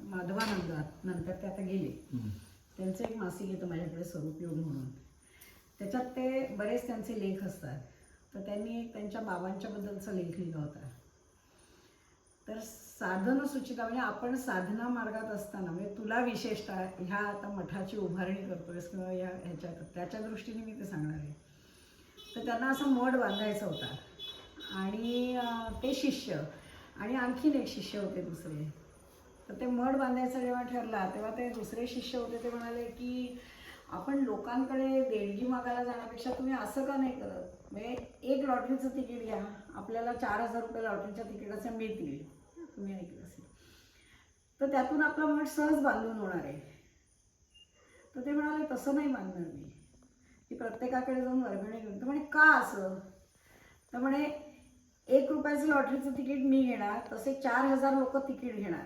माधवानंद नंतर ते आता गेले. त्यांचं एक मासिक येतं माझ्याकडे स्वरूपयोग म्हणून. त्याच्यात ते बरेच त्यांचे लेख असतात. तर त्यांनी एक त्यांच्या बाबांच्या बद्दलचा लेख लिहिला होता. तर साधन सुचिता म्हणजे आपण साधना मार्गात असताना म्हणजे तुला विशेषतः ह्या आता मठाची उभारणी करतोयस किंवा या ह्याच्यात त्याच्या दृष्टीने मी ते सांगणार आहे. तर त्यांना असा मठ बांधायचा होता. आणि ते शिष्य आणि आणखीन एक शिष्य होते दुसरे. तर ते मठ बांधायचा जेव्हा ठरला तेव्हा ते दुसरे शिष्य होते ते म्हणाले की आपण लोकांकडे देणगी मागायला जाण्यापेक्षा तुम्ही असं का नाही करत? म्हणजे एक लॉटरीचं तिकीट घ्या आपल्याला चार हजार रुपये लॉटरीच्या तिकिटाचे मिळतील तुम्ही ऐकलं असेल. तर त्यातून आपला मठ सहज बांधून होणार आहे. तर ते म्हणाले तसं नाही बांधणार मी. की प्रत्येकाकडे जाऊन वर्गणी घेऊन. तर म्हणे का असं? तर म्हणे एक रुपयाचं लॉटरीचं तिकीट मी घेणार तसे चार हजार लोक तिकीट घेणार.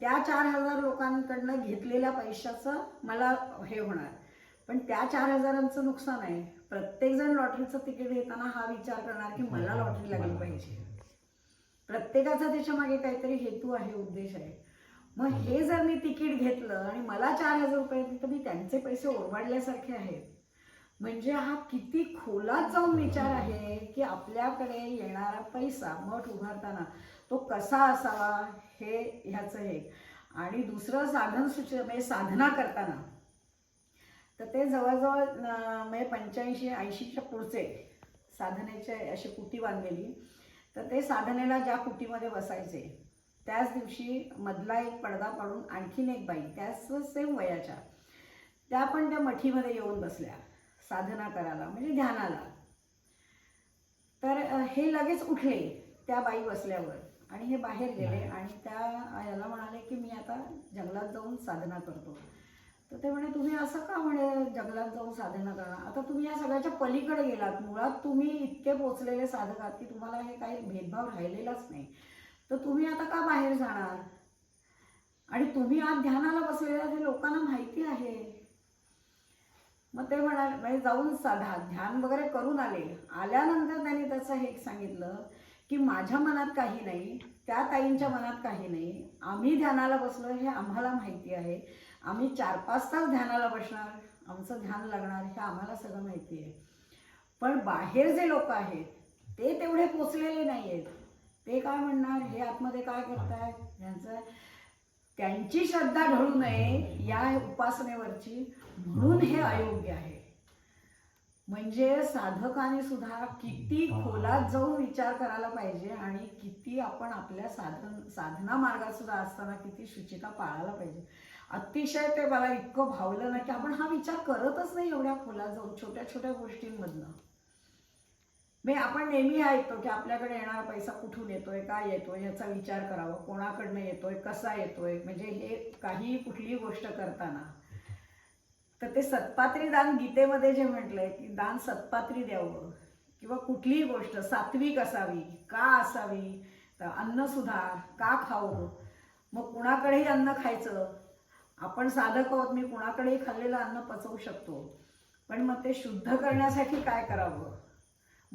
त्या चार हजार लोकांकडनं घेतलेल्या पैशाचं मला हे होणार. पण त्या चार हजारांचं नुकसान आहे. प्रत्येकजण लॉटरीचं तिकीट घेताना हा विचार करणार की मला लॉटरी लागली पाहिजे. प्रत्येकाचा त्याच्यामागे काहीतरी हेतू आहे उद्देश आहे. मग हे जर मी तिकीट घेतलं आणि मला चार हजार रुपये तर मी त्यांचे पैसे ओरबाडल्यासारखे आहेत. म्हणजे हा किती खोलात जाऊन विचार आहे की आपल्याकडे येणारा पैसा मठ उभारताना तो कसा असावा हे ह्याचं हे. आणि दुसरं साधन सुच म्हणजे साधना करताना. तर ते जवळजवळ म्हणजे पंच्याऐंशी ऐंशीच्या पुढचे साधनेचे अशी कुटी बांधलेली. तर ते साधनेला ज्या कुटीमध्ये बसायचे त्याच दिवशी मधला एक पडदा पाडून आणखीन एक बाई त्याच सेम वयाच्या त्या पण त्या मठीमध्ये येऊन बसल्या. साधना करायला म्हणजे ध्यानाला. तर हे लगेच उठले त्या बाई बसल्यावर आणि हे बाहेर गेले आणि त्या याला म्हणाले की मी आता जंगलात जाऊन साधना करतो. तर ते म्हणे तुम्ही असं का म्हणे जंगलात जाऊन साधना करणार? आता तुम्ही या सगळ्याच्या पलीकडे गेलात. मुळात तुम्ही इतके पोचलेले साधक आहात की तुम्हाला हे काही भेदभाव राहिलेलाच नाही. तर तुम्ही आता का बाहेर जाणार? आणि तुम्ही आज ध्यानाला बसलेला हे लोकांना माहिती आहे. मग ते म्हणाले म्हणजे जाऊन साधा ध्यान वगैरे करून आले. आल्यानंतर त्यांनी त्याचं हे सांगितलं की माझ्या मनात काही नाही त्या ताईंच्या मनात काही नाही. आम्ही ध्यानाला बसलो हे आम्हाला माहिती आहे. आम्ही चार पाच तास ध्यानाला बसणार आमचं ध्यान लागणार हे आम्हाला सगळं माहिती आहे. पण बाहेर जे लोक आहेत ते तेवढे पोचलेले नाही आहेत ते काय म्हणणार हे आतमध्ये काय करतायत? ह्यांचं त्यांची श्रद्धा ढळू नये या उपासनेवरची म्हणून हे अयोग्य आहे. म्हणजे साधकाने सुद्धा किती खोलात जाऊन विचार करायला पाहिजे आणि किती आपण आपल्या साधन साधना मार्गात सुद्धा असताना किती शुचिता पाळायला पाहिजे. अतिशय ते मला इतकं भावलं ना की आपण हा विचार करतच नाही एवढ्या खोलात जाऊन छोट्या छोट्या गोष्टींमधनं. मी आपण नेहमी ऐकतो की आपल्याकडे येणारा पैसा कुठून येतोय काय येतोय याचा विचार करावा. कोणाकडनं येतोय कसा येतोय म्हणजे हे काही कुठलीही गोष्ट करताना. तर ते सत्पात्री दान गीतेमध्ये जे म्हटलंय की दान सत्पात्री द्यावं. किंवा कुठलीही गोष्ट सात्विक असावी का असावी तर अन्न का खावं? मग कुणाकडेही अन्न खायचं? आपण साधक आहोत मी कुणाकडेही खाल्लेलं अन्न पचवू शकतो. पण मग ते शुद्ध करण्यासाठी काय करावं?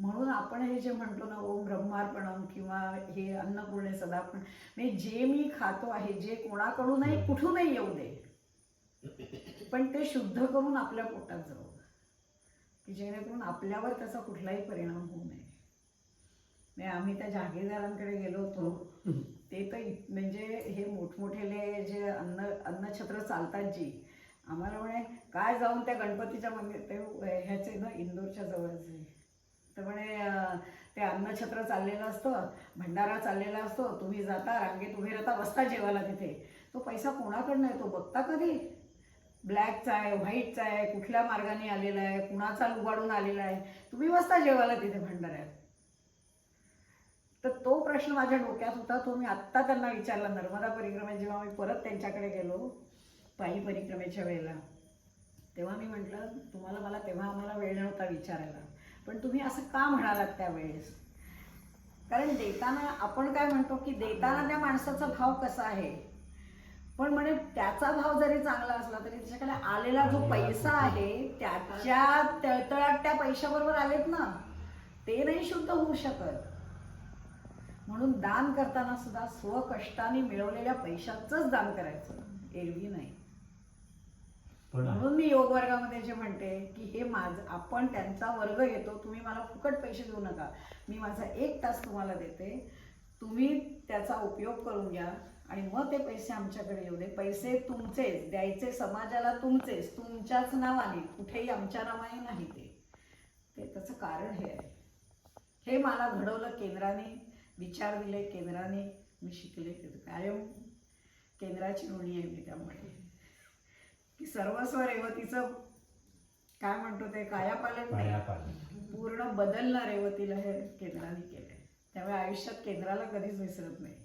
म्हणून आपण हे जे म्हणतो ना ओम ब्रह्मार्पणम किंवा हे अन्नपूर्णे सदापण म्हणजे जे मी खातो आहे जे कोणाकडूनही कुठूनही येऊ दे. पण ते शुद्ध करून आपल्या पोटात जाऊ की जेणेकरून आपल्यावर त्याचा कुठलाही परिणाम होऊ नये. म्हणजे आम्ही त्या जागीरदारांकडे गेलो होतो. ते तर म्हणजे हे मोठमोठेले जे अन्न अन्नछत्र चालतात जी आम्हाला म्हणे काय जाऊन त्या गणपतीच्या मंदिर ते ह्याचे ना इंदोरच्या जवळचे. ते अन्नछत्र चाललेलं असतं भंडारा चाललेला असतो तुम्ही जाता रांगेत उभे राहता बसता जेवायला तिथे. तो पैसा कोणाकडनं येतो? बघता कधी? ब्लॅकचा आहे व्हाईटचा आहे कुठल्या मार्गाने आलेला आहे कुणाचा लुबाडून आलेला आहे? तुम्ही बसता जेवायला तिथे भंडाऱ्यात. तर तो प्रश्न माझ्या डोक्यात होता तो मी आत्ता त्यांना विचारला नर्मदा परिक्रमेत जेव्हा मी परत त्यांच्याकडे गेलो पायी परिक्रमेच्या वेळेला तेव्हा मी म्हटलं तुम्हाला मला तेव्हा आम्हाला वेळ नव्हता विचारायला. पण तुम्ही असं का म्हणालात त्यावेळेस? कारण देताना आपण काय म्हणतो की देताना त्या माणसाचा भाव कसा आहे? पण म्हणे त्याचा भाव जरी चांगला असला तरी त्याच्याकडे आलेला जो पैसा आहे त्याच्या तळतळाट त्या पैशाबरोबर आलेत ना ते नाही शुद्ध होऊ शकत. म्हणून दान करताना सुद्धा स्वकष्टाने मिळवलेल्या पैशाचंच दान करायचं. एरवी नाही. मी योग वर्गामध्ये जे म्हणते की हे माझ आपण त्यांचा वर्ग घेतो तुम्ही मला फुकट पैसे देऊ नका. मी माझा एक तास तुम्हाला देते. तुम्ही त्याचा उपयोग करून घ्या आणि मग ते पैसे आमच्याकडे येऊ दे. पैसे तुमचेच द्यायचे समाजाला तुमचेच तुमच्याच नावाने कुठेही आमच्या नावाने नाही ते. ते त्याचं कारण हे आहे. हे मला घडवलं केंद्राने विचार दिले केंद्राने मी शिकले. कायम केंद्राची ऋणी आहे मी त्यामुळे. की सर्वस्व रेवतीचं काय म्हणतो ते कायापालट नाही. पूर्ण बदलणं रेवतीला हे केंद्राने केलंय. त्यामुळे आयुष्यात केंद्राला कधीच विसरत नाही.